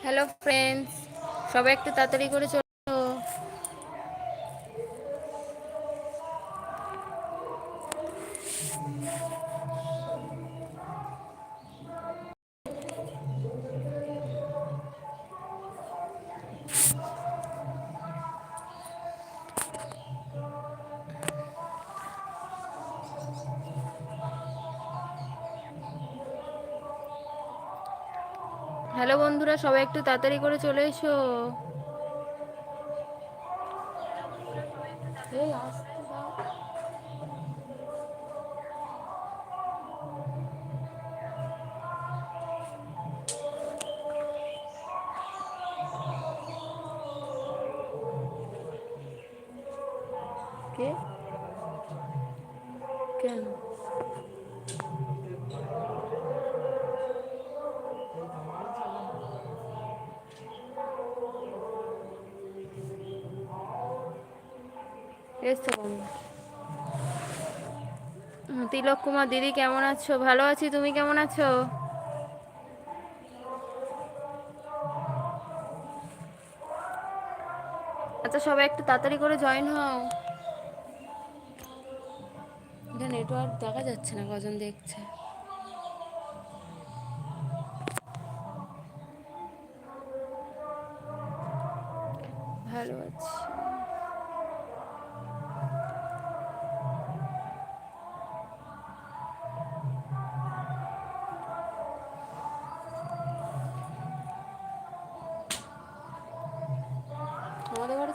Hello friends সবাই একটু তাড়াতাড়ি করে হ্যালো বন্ধুরা সবাই একটু তাড়াতাড়ি করে চলে এসো। এসছো কম তিলক কুমার দিদি কেমন আছো? ভালো আছি তুমি কেমন আছো? আচ্ছা সবাই একটু তাড়াতাড়ি করে জয়েন হও। এটা নেটওয়ার্ক দেখা যাচ্ছে না কজন দেখছে। ভালো আছি।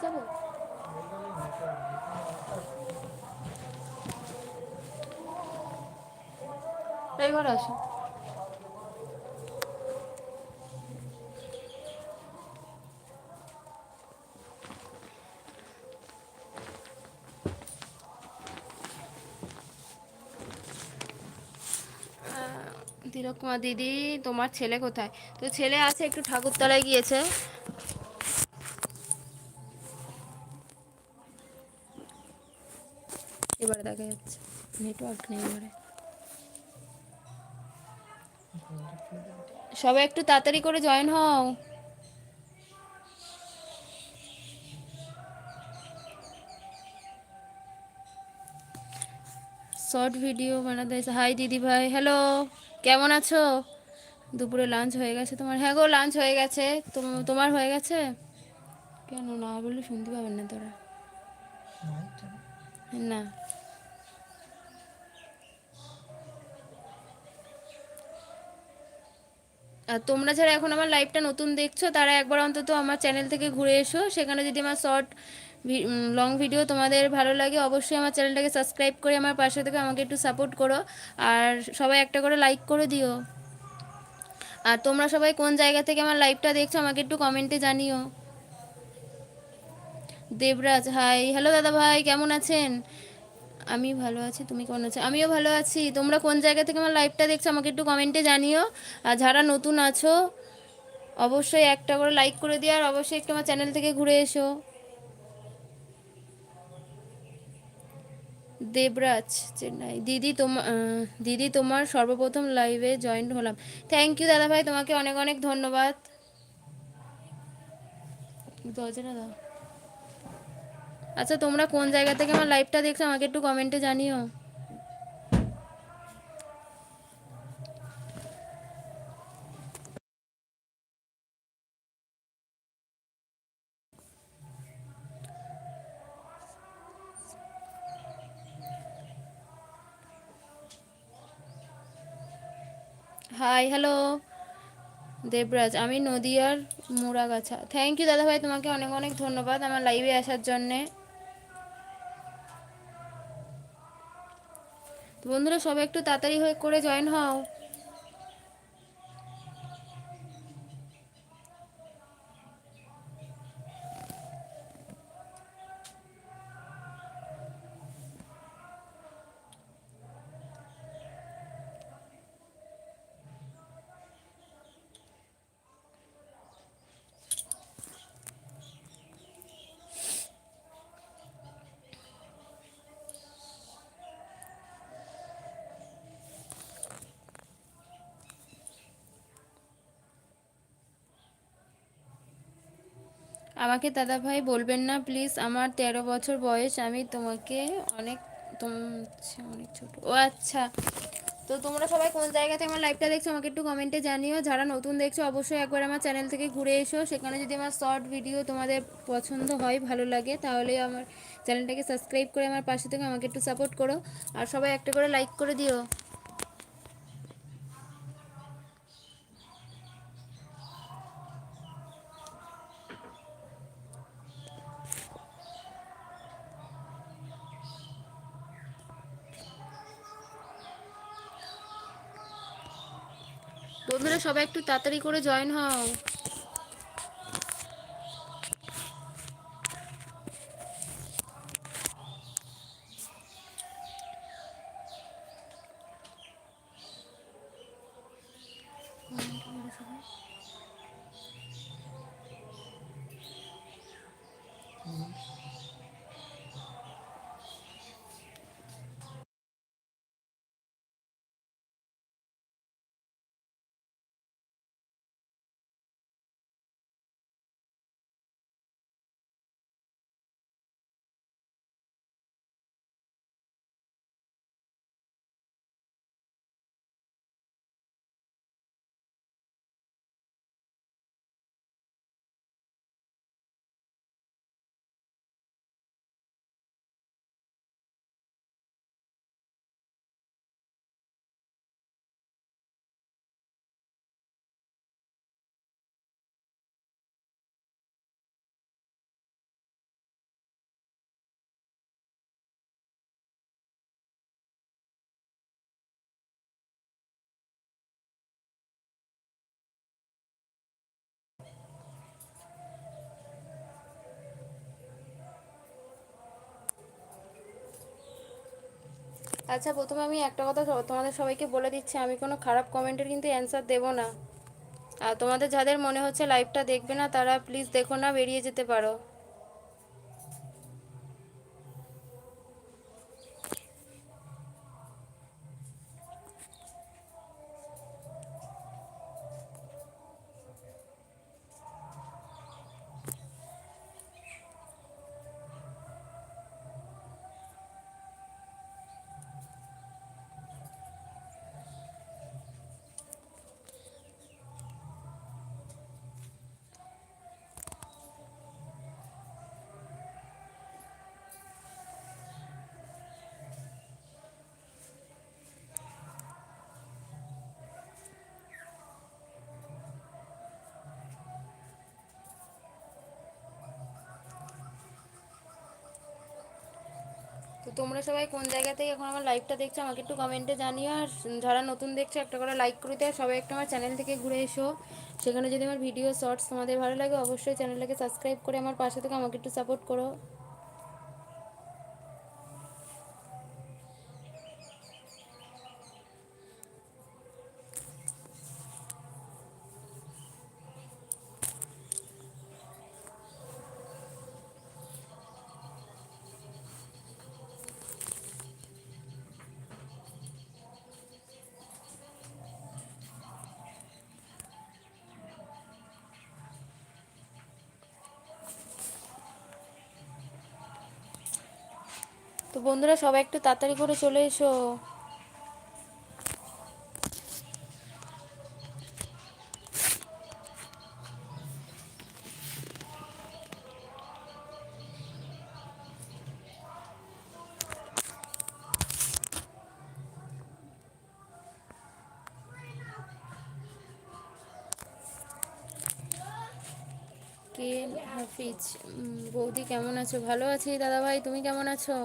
যাব? এই ঘরে আসো। তিলক কুমার দিদি, তোমার ছেলে কোথায়? তো ছেলে আছে, একটু ঠাকুরতলায় গিয়েছে এবারে দেখা যাচ্ছে নেটওয়ার্ক নেই এবারে সবাই একটু তাড়াতাড়ি করে জয়েন হও। শর্ট ভিডিও বানাতে হাই দিদি ভাই হ্যালো কেমন আছো? দুপুরে লাঞ্চ হয়ে গেছে তোমার। হ্যাঁ গো লাঞ্চ হয়ে গেছে। তোম- তোমার হয়ে গেছে? কেন না বললে শুনতে পাবেন না তোরা। না। আর তোমরা যারা এখন আমার লাইভটা নতুন দেখছ, তারা একবার অন্তত আমার চ্যানেল থেকে ঘুরে এসো। সেখানে যদি আমার শর্ট লং ভিডিও তোমাদের ভালো লাগে, অবশ্যই আমার চ্যানেলটাকে সাবস্ক্রাইব করে আমার পাশে থেকে, আমাকে একটু সাপোর্ট করো। আর সবাই একটা করে লাইক করে দিও। আর তোমরা সবাই কোন জায়গা থেকে আমার লাইভটা দেখছ, আমাকে একটু কমেন্টে জানিও। দেবরাজ হাই হ্যালো দাদা ভাই, কেমন আছেন? আমি ভালো আছি, তুমি কেমন আছো? আমিও ভালো আছি। তোমরা কোন জায়গা থেকে আমার লাইভটা দেখছ আমাকে একটু কমেন্টে জানিও। আর যারা নতুন আছো, অবশ্যই একটা করে লাইক করে দিও, আর অবশ্যই একটু আমার চ্যানেল থেকে ঘুরে এসো। দেবরাজ চেন্নাই। দিদি তোমার দিদি তোমার সর্বপ্রথম লাইভে জয়েন হলাম। থ্যাংক ইউ দাদা ভাই তোমাকে অনেক অনেক ধন্যবাদ। দরজাটা দাও। আচ্ছা তোমরা কোন জায়গা থেকে আমার লাইভটা দেখছ আমাকে একটু কমেন্টে জানিও। হাই হ্যালো দেবরাজ, আমি নদিয়ার মুড়াগাছা। থ্যাংক ইউ দাদা ভাই তোমাকে অনেক অনেক ধন্যবাদ আমার লাইভে আসার জন্যে। বন্ধুরা সবাই একটু তাড়াতাড়ি হয়ে করে জয়েন হও। আমাকে দাদা ভাই বলবেন না প্লিজ আমার তেরো বছর বয়স, আমি তোমাকে অনেক অনেক ছোট। ও আচ্ছা। তো তোমরা সবাই কোন জায়গাতে আমার লাইভটা দেখছ আমাকে একটু কমেন্টে জানিও। যারা নতুন দেখছ, অবশ্যই একবার আমার চ্যানেল থেকে ঘুরে এসো। সেখানে যদি আমার শর্ট ভিডিও তোমাদের পছন্দ হয়, ভালো লাগে, তাহলে আমার চ্যানেলটাকে সাবস্ক্রাইব করে আমার পাশে থেকে আমাকে একটু সাপোর্ট করো। আর সবাই একটা করে লাইক করে দিও। বন্ধুরা সবাই একটু তাড়াতাড়ি করে জয়েন হও। আচ্ছা প্রথমে আমি একটা কথা তোমাদের সবাইকে বলে দিচ্ছি, আমি কোনো খারাপ কমেন্টের কিন্তু অ্যান্সার দেবো না। আর তোমাদের যাদের মনে হচ্ছে লাইভটা দেখবে না, তারা প্লিজ দেখো না, বেরিয়ে যেতে পারো। তোমরা সবাই কোন জায়গা থেকে এখন আমার লাইভটা দেখছ আমাকে একটু কমেন্টে জানিও। আর যারা নতুন দেখছ, একটা করে লাইক করে দেয় সবাই একটু আমার চ্যানেল থেকে ঘুরে এসো। সেখানে যদি আমার ভিডিও শর্টস তোমাদের ভালো লাগে, অবশ্যই চ্যানেলটাকে সাবস্ক্রাইব করে আমার পাশে থেকে, আমাকে একটু সাপোর্ট করো। তো বন্ধুরা সবাই একটু তাড়াতাড়ি করে চলে এসো। কে হাফিজ? বৌদি কেমন আছো? ভালো আছি। দাদা ভাই তুমি কেমন আছো?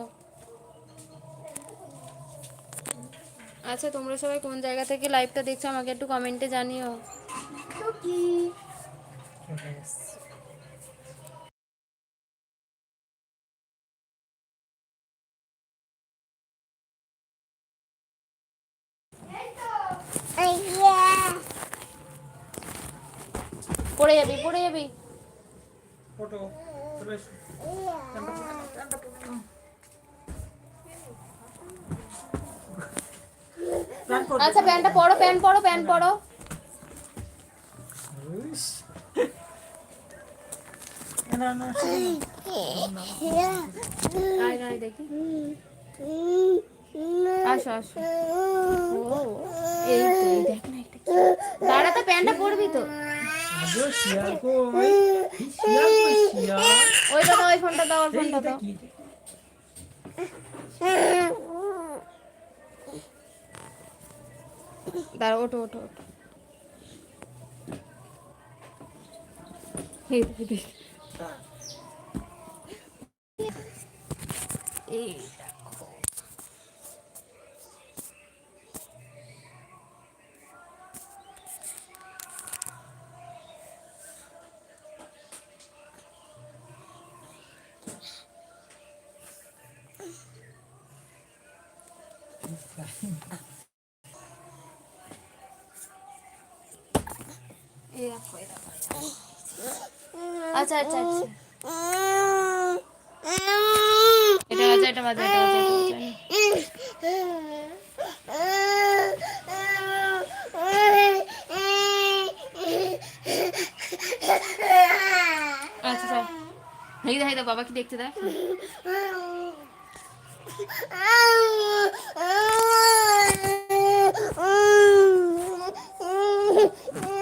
আচ্ছা তোমরা সবাই কোন জায়গা থেকে লাইভটা দেখছ আমাকে একটু কমেন্টে জানিও। পড়ে যাবি পড়ে যাবি। ফটো আচ্ছা প্যান্টটা পরো প্যান্ট পরো প্যান্ট পরো দেখি। আসো আসো। ও এই তো দেখ না প্যান্টটা পরবি তো কই? শিয়াল ওই ওই ফোনটা দাও ওর এই ফোনটা দাও। দাঁড়া ওটো ওটো ওটো এই দেখো। এই দেখো, এই দেখো, এই দেখো। আচ্ছা আচ্ছা আচ্ছা। এটা বাজা এটা বাজা এটা বাজা আচ্ছা আচ্ছা দেখতে দেখ।